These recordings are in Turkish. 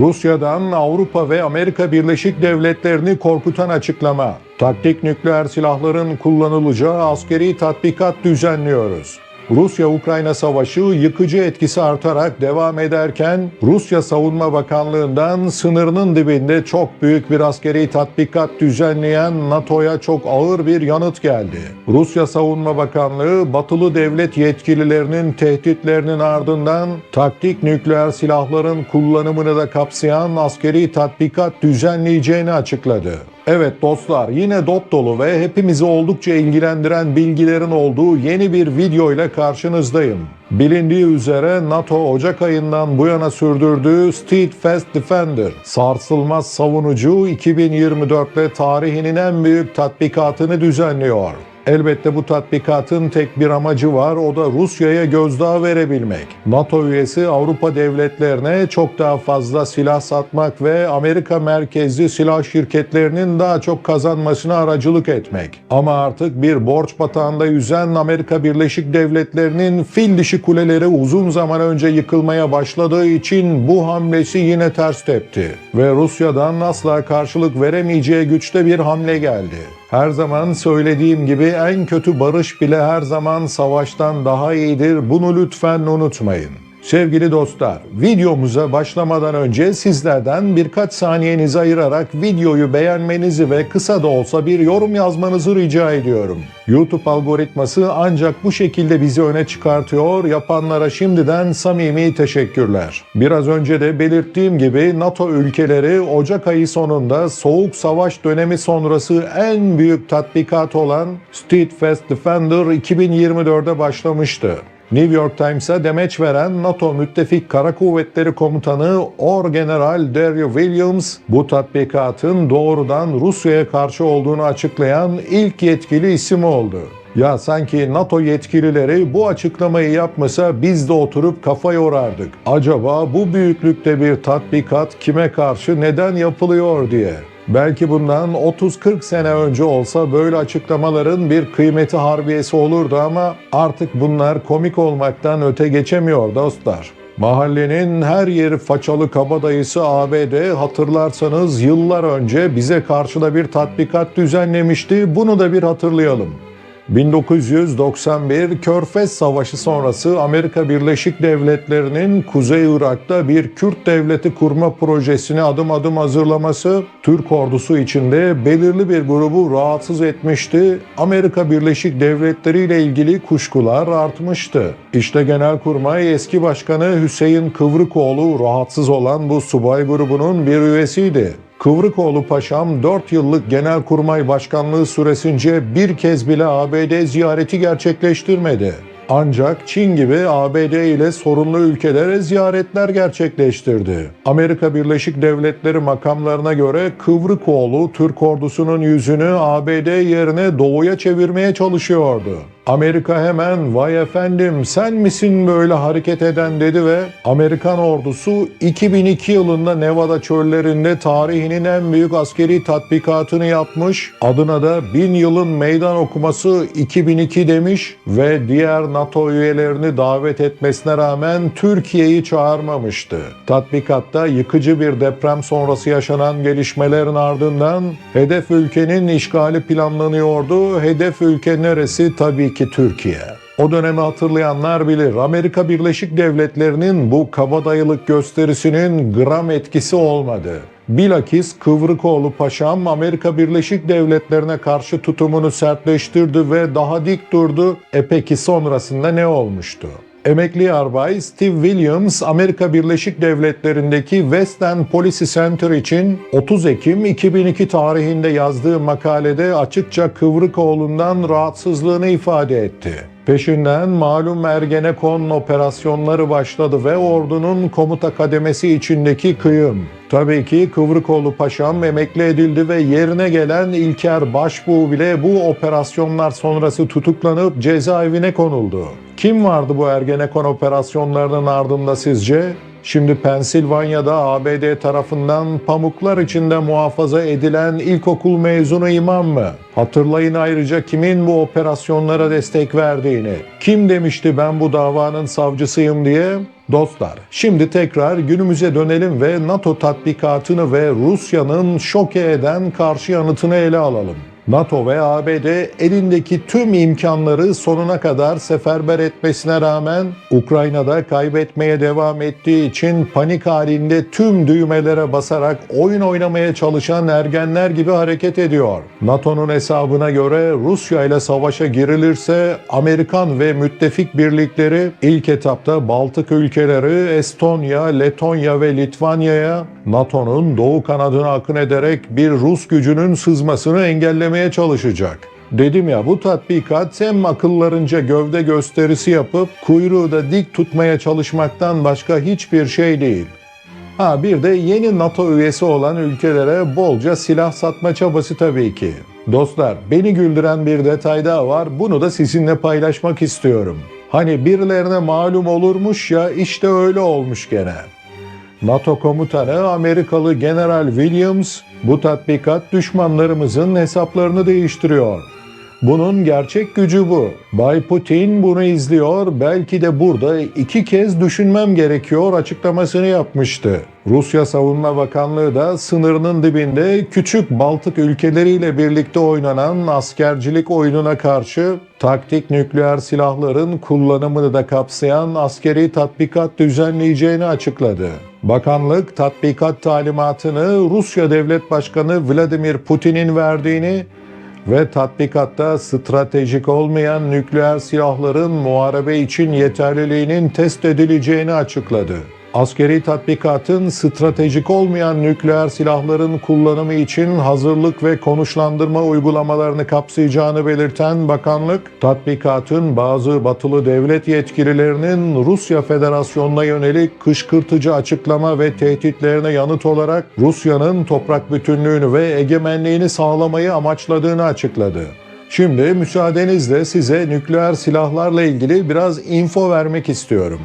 Rusya'dan Avrupa ve Amerika Birleşik Devletleri'ni korkutan açıklama. Taktik nükleer silahların kullanılacağı askeri tatbikat düzenliyoruz. Rusya-Ukrayna savaşı yıkıcı etkisi artarak devam ederken Rusya Savunma Bakanlığı'ndan sınırının dibinde çok büyük bir askeri tatbikat düzenleyen NATO'ya çok ağır bir yanıt geldi. Rusya Savunma Bakanlığı batılı devlet yetkililerinin tehditlerinin ardından taktik nükleer silahların kullanımını da kapsayan askeri tatbikat düzenleyeceğini açıkladı. Evet dostlar yine dop dolu ve hepimizi oldukça ilgilendiren bilgilerin olduğu yeni bir video ile karşınızdayım. Bilindiği üzere NATO Ocak ayından bu yana sürdürdüğü Steadfast Defender, sarsılmaz savunucu 2024'te tarihinin en büyük tatbikatını düzenliyor. Elbette bu tatbikatın tek bir amacı var, o da Rusya'ya gözdağı verebilmek. NATO üyesi Avrupa devletlerine çok daha fazla silah satmak ve Amerika merkezli silah şirketlerinin daha çok kazanmasına aracılık etmek. Ama artık bir borç batağında yüzen Amerika Birleşik Devletleri'nin fil dişi kuleleri uzun zaman önce yıkılmaya başladığı için bu hamlesi yine ters tepti. Ve Rusya'dan asla karşılık veremeyeceği güçte bir hamle geldi. Her zaman söylediğim gibi en kötü barış bile her zaman savaştan daha iyidir. Bunu lütfen unutmayın. Sevgili dostlar, videomuza başlamadan önce sizlerden birkaç saniyenizi ayırarak videoyu beğenmenizi ve kısa da olsa bir yorum yazmanızı rica ediyorum. YouTube algoritması ancak bu şekilde bizi öne çıkartıyor. Yapanlara şimdiden samimi teşekkürler. Biraz önce de belirttiğim gibi NATO ülkeleri Ocak ayı sonunda Soğuk Savaş dönemi sonrası en büyük tatbikat olan Steadfast Defender 2024'de başlamıştı. New York Times'a demeç veren NATO Müttefik Kara Kuvvetleri Komutanı Orgeneral Daryl Williams bu tatbikatın doğrudan Rusya'ya karşı olduğunu açıklayan ilk yetkili isim oldu. Ya sanki NATO yetkilileri bu açıklamayı yapmasa biz de oturup kafa yorardık. Acaba bu büyüklükte bir tatbikat kime karşı neden yapılıyor diye. Belki bundan 30-40 sene önce olsa böyle açıklamaların bir kıymeti harbiyesi olurdu ama artık bunlar komik olmaktan öte geçemiyor dostlar. Mahallenin her yeri façalı kabadayısı ABD hatırlarsanız yıllar önce bize karşı da bir tatbikat düzenlemişti. Bunu da bir hatırlayalım. 1991 Körfez Savaşı sonrası Amerika Birleşik Devletleri'nin Kuzey Irak'ta bir Kürt devleti kurma projesini adım adım hazırlaması Türk ordusu içinde belirli bir grubu rahatsız etmişti. Amerika Birleşik Devletleri ile ilgili kuşkular artmıştı. İşte Genelkurmay eski başkanı Hüseyin Kıvrıkoğlu rahatsız olan bu subay grubunun bir üyesiydi. Kıvrıkoğlu Paşam 4 yıllık Genelkurmay Başkanlığı süresince bir kez bile ABD ziyareti gerçekleştirmedi. Ancak Çin gibi ABD ile sorunlu ülkelere ziyaretler gerçekleştirdi. Amerika Birleşik Devletleri makamlarına göre Kıvrıkoğlu Türk ordusunun yüzünü ABD yerine doğuya çevirmeye çalışıyordu. Amerika hemen vay efendim sen misin böyle hareket eden dedi ve Amerikan ordusu 2002 yılında Nevada çöllerinde tarihinin en büyük askeri tatbikatını yapmış. Adına da bin yılın meydan okuması 2002 demiş ve diğer NATO üyelerini davet etmesine rağmen Türkiye'yi çağırmamıştı. Tatbikatta yıkıcı bir deprem sonrası yaşanan gelişmelerin ardından hedef ülkenin işgali planlanıyordu. Hedef ülke neresi? Tabii ki Türkiye. O dönemi hatırlayanlar bilir. Amerika Birleşik Devletleri'nin bu kabadayılık gösterisinin gram etkisi olmadı. Bilakis Kıvrıkoğlu Paşam Amerika Birleşik Devletleri'ne karşı tutumunu sertleştirdi ve daha dik durdu. E peki sonrasında ne olmuştu? Emekli Arbay Steve Williams, Amerika Birleşik Devletleri'ndeki Western Policy Center için 30 Ekim 2002 tarihinde yazdığı makalede açıkça Kıvrıkoğlu'ndan rahatsızlığını ifade etti. Peşinden malum Ergenekon operasyonları başladı ve ordunun komuta kademesi içindeki kıyım. Tabii ki Kıvrıkoğlu Paşam emekli edildi ve yerine gelen İlker Başbuğ bile bu operasyonlar sonrası tutuklanıp cezaevine konuldu. Kim vardı bu Ergenekon operasyonlarının ardında sizce? Şimdi Pensilvanya'da ABD tarafından pamuklar içinde muhafaza edilen ilkokul mezunu imam mı? Hatırlayın ayrıca kimin bu operasyonlara destek verdiğini. Kim demişti ben bu davanın savcısıyım diye? Dostlar, şimdi tekrar günümüze dönelim ve NATO tatbikatını ve Rusya'nın şoke eden karşı yanıtını ele alalım. NATO ve ABD elindeki tüm imkanları sonuna kadar seferber etmesine rağmen Ukrayna'da kaybetmeye devam ettiği için panik halinde tüm düğmelere basarak oyun oynamaya çalışan ergenler gibi hareket ediyor. NATO'nun hesabına göre Rusya ile savaşa girilirse Amerikan ve müttefik birlikleri ilk etapta Baltık ülkeleri Estonya, Letonya ve Litvanya'ya NATO'nun doğu kanadına akın ederek bir Rus gücünün sızmasını engellemeye çalışacak. Dedim ya bu tatbikat hem akıllarınca gövde gösterisi yapıp kuyruğu da dik tutmaya çalışmaktan başka hiçbir şey değil. Ha bir de yeni NATO üyesi olan ülkelere bolca silah satma çabası tabii ki. Dostlar beni güldüren bir detay daha var bunu da sizinle paylaşmak istiyorum. Hani birilerine malum olurmuş ya işte öyle olmuş gene. NATO komutanı Amerikalı General Williams bu tatbikat düşmanlarımızın hesaplarını değiştiriyor. Bunun gerçek gücü bu. Bay Putin bunu izliyor, belki de burada iki kez düşünmem gerekiyor açıklamasını yapmıştı. Rusya Savunma Bakanlığı da sınırının dibinde küçük Baltık ülkeleriyle birlikte oynanan askercilik oyununa karşı taktik nükleer silahların kullanımını da kapsayan askeri tatbikat düzenleyeceğini açıkladı. Bakanlık tatbikat talimatını Rusya Devlet Başkanı Vladimir Putin'in verdiğini ve tatbikatta stratejik olmayan nükleer silahların muharebe için yeterliliğinin test edileceğini açıkladı. Askeri tatbikatın stratejik olmayan nükleer silahların kullanımı için hazırlık ve konuşlandırma uygulamalarını kapsayacağını belirten bakanlık, tatbikatın bazı batılı devlet yetkililerinin Rusya Federasyonu'na yönelik kışkırtıcı açıklama ve tehditlerine yanıt olarak Rusya'nın toprak bütünlüğünü ve egemenliğini sağlamayı amaçladığını açıkladı. Şimdi müsaadenizle size nükleer silahlarla ilgili biraz info vermek istiyorum.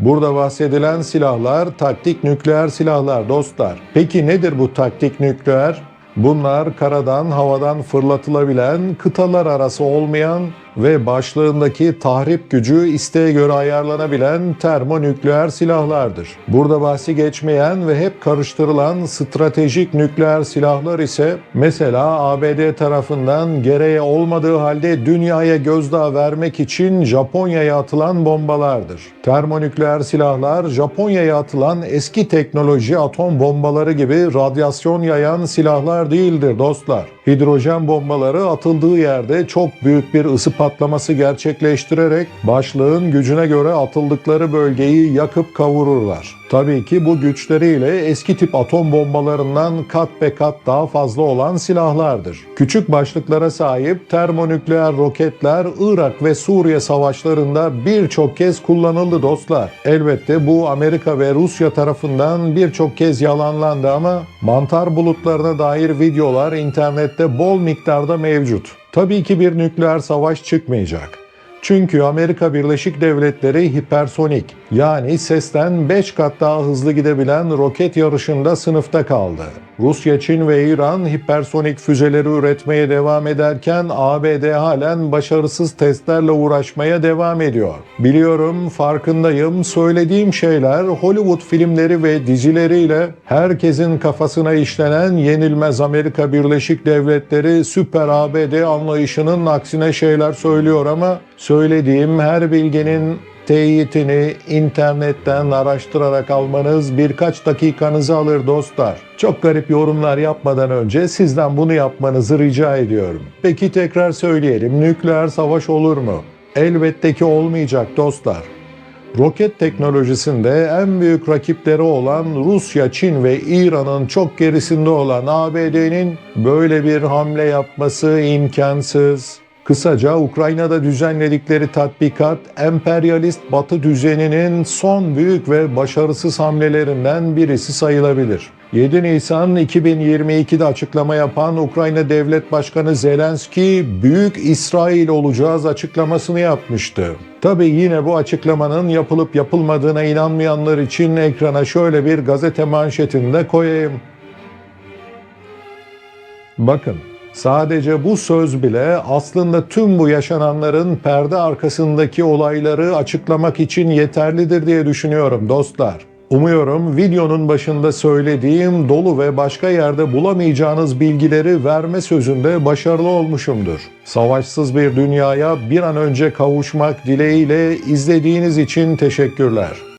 Burada bahsedilen silahlar taktik nükleer silahlar dostlar. Peki nedir bu taktik nükleer? Bunlar karadan, havadan fırlatılabilen, kıtalar arası olmayan ve başlığındaki tahrip gücü isteğe göre ayarlanabilen termonükleer silahlardır. Burada bahsi geçmeyen ve hep karıştırılan stratejik nükleer silahlar ise mesela ABD tarafından gereği olmadığı halde dünyaya gözdağı vermek için Japonya'ya atılan bombalardır. Termonükleer silahlar Japonya'ya atılan eski teknoloji atom bombaları gibi radyasyon yayan silahlar değildir dostlar. Hidrojen bombaları atıldığı yerde çok büyük bir ısı patlaması gerçekleştirerek başlığın gücüne göre atıldıkları bölgeyi yakıp kavururlar. Tabii ki bu güçleriyle eski tip atom bombalarından kat be kat daha fazla olan silahlardır. Küçük başlıklara sahip termonükleer roketler Irak ve Suriye savaşlarında birçok kez kullanıldı dostlar. Elbette bu Amerika ve Rusya tarafından birçok kez yalanlandı ama mantar bulutlarına dair videolar internette bol miktarda mevcut. Tabii ki bir nükleer savaş çıkmayacak. Çünkü Amerika Birleşik Devletleri hipersonik yani sesten 5 kat daha hızlı gidebilen roket yarışında sınıfta kaldı. Rusya, Çin ve İran hipersonik füzeleri üretmeye devam ederken ABD halen başarısız testlerle uğraşmaya devam ediyor. Biliyorum, farkındayım. Söylediğim şeyler Hollywood filmleri ve dizileriyle herkesin kafasına işlenen yenilmez Amerika Birleşik Devletleri süper ABD anlayışının aksine şeyler söylüyor ama söylediğim her bilginin teyitini internetten araştırarak almanız birkaç dakikanızı alır dostlar. Çok garip yorumlar yapmadan önce sizden bunu yapmanızı rica ediyorum. Peki tekrar söyleyelim nükleer savaş olur mu? Elbette ki olmayacak dostlar. Roket teknolojisinde en büyük rakipleri olan Rusya, Çin ve İran'ın çok gerisinde olan ABD'nin böyle bir hamle yapması imkansız. Kısaca Ukrayna'da düzenledikleri tatbikat emperyalist Batı düzeninin son büyük ve başarısız hamlelerinden birisi sayılabilir. 7 Nisan 2022'de açıklama yapan Ukrayna Devlet Başkanı Zelenski, büyük İsrail olacağız açıklamasını yapmıştı. Tabi yine bu açıklamanın yapılıp yapılmadığına inanmayanlar için ekrana şöyle bir gazete manşetinde koyayım. Bakın, sadece bu söz bile aslında tüm bu yaşananların perde arkasındaki olayları açıklamak için yeterlidir diye düşünüyorum dostlar. Umuyorum videonun başında söylediğim dolu ve başka yerde bulamayacağınız bilgileri verme sözünde başarılı olmuşumdur. Savaşsız bir dünyaya bir an önce kavuşmak dileğiyle izlediğiniz için teşekkürler.